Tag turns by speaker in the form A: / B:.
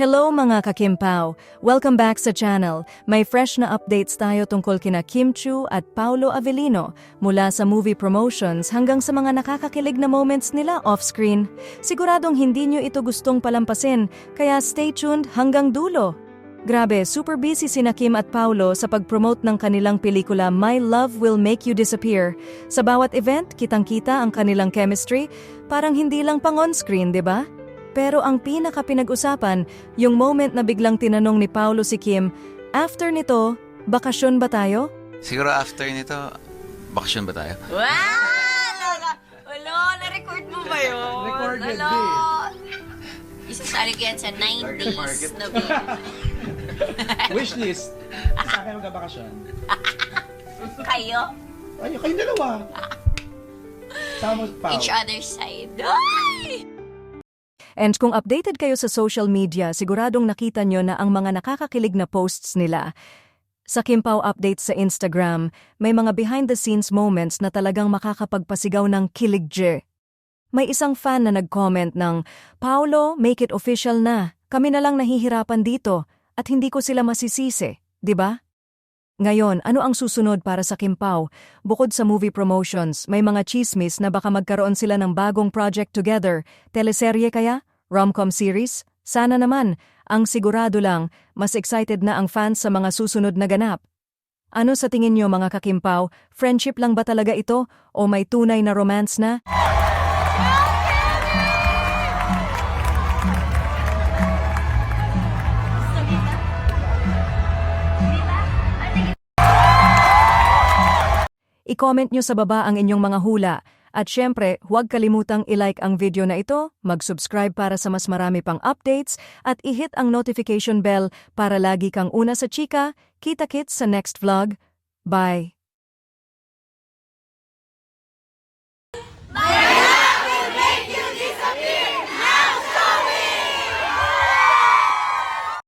A: Hello mga kakimpaw! Welcome back sa channel. May fresh na updates tayo tungkol kina Kim Chu at Paulo Avellino mula sa movie promotions hanggang sa mga nakakakilig na moments nila off-screen. Siguradong hindi nyo ito gustong palampasin, kaya stay tuned hanggang dulo. Grabe, super busy sina Kim at Paulo sa pag-promote ng kanilang pelikula My Love Will Make You Disappear. Sa bawat event, kitang-kita ang kanilang chemistry, parang hindi lang pang on-screen, di ba? Pero ang pinaka-pinag-usapan, yung moment na biglang tinanong ni Paulo si Kim, after nito, bakasyon ba tayo?
B: Siguro after nito, bakasyon ba tayo?
C: Wow! Hello, na-record mo ba yun?
D: Recorded,
C: Hello.
D: babe.
C: Isasali ko yan sa 9 days na babe.
D: Wishlist. Sa akin magkabakasyon.
C: Kayo?
D: Ay, kayong dalawa. Sama pa.
C: Each other's side. Ay!
A: And kung updated kayo sa social media, siguradong nakita nyo na ang mga nakakakilig na posts nila. Sa Kimpaw updates sa Instagram, may mga behind-the-scenes moments na talagang makakapagpasigaw ng kiligje. May isang fan na nag-comment ng, Paolo, make it official na. Kami na lang nahihirapan dito at hindi ko sila masisisi, di ba? Ngayon, ano ang susunod para sa Kimpaw? Bukod sa movie promotions, may mga chismis na baka magkaroon sila ng bagong project together. Teleserye kaya? Rom-com series? Sana naman. Ang sigurado lang, mas excited na ang fans sa mga susunod na ganap. Ano sa tingin nyo mga kakimpaw? Friendship lang ba talaga ito? O may tunay na romance na? I-comment nyo sa baba ang inyong mga hula. At syempre, huwag kalimutang i-like ang video na ito, mag-subscribe para sa mas marami pang updates, at i-hit ang notification bell para lagi kang una sa chika. Kita-kits sa next vlog. Bye!